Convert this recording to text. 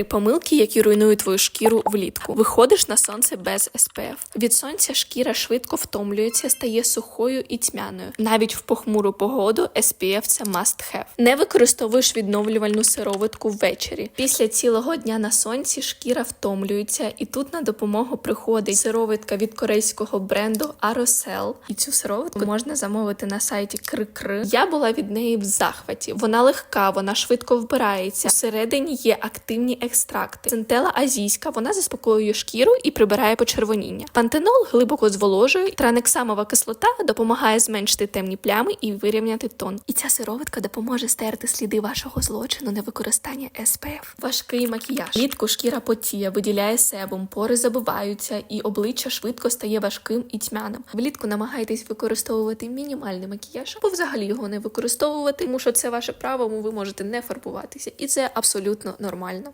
Три помилки, які руйнують твою шкіру влітку. Виходиш на сонце без SPF. Від сонця шкіра швидко втомлюється, стає сухою і тьмяною. Навіть в похмуру погоду SPF – це must have. Не використовуєш відновлювальну сироватку ввечері. Після цілого дня на сонці шкіра втомлюється, і тут на допомогу приходить сироватка від корейського бренду Aerosol. І цю сироватку можна замовити на сайті Крикри. Я була від неї в захваті. Вона легка, вона швидко вбирається. Всередині є активні екстракти. Центела азійська, вона заспокоює шкіру і прибирає почервоніння. Пантенол глибоко зволожує. Транексамова кислота допомагає зменшити темні плями і вирівняти тон. І ця сироватка допоможе стерти сліди вашого злочину невикористання SPF. Важкий макіяж. Влітку шкіра потіє, виділяє себум, пори забиваються, і обличчя швидко стає важким і тьмяним. Влітку намагайтесь використовувати мінімальний макіяж, або взагалі його не використовувати, тому що це ваше право, ви можете не фарбуватися, і це абсолютно нормально.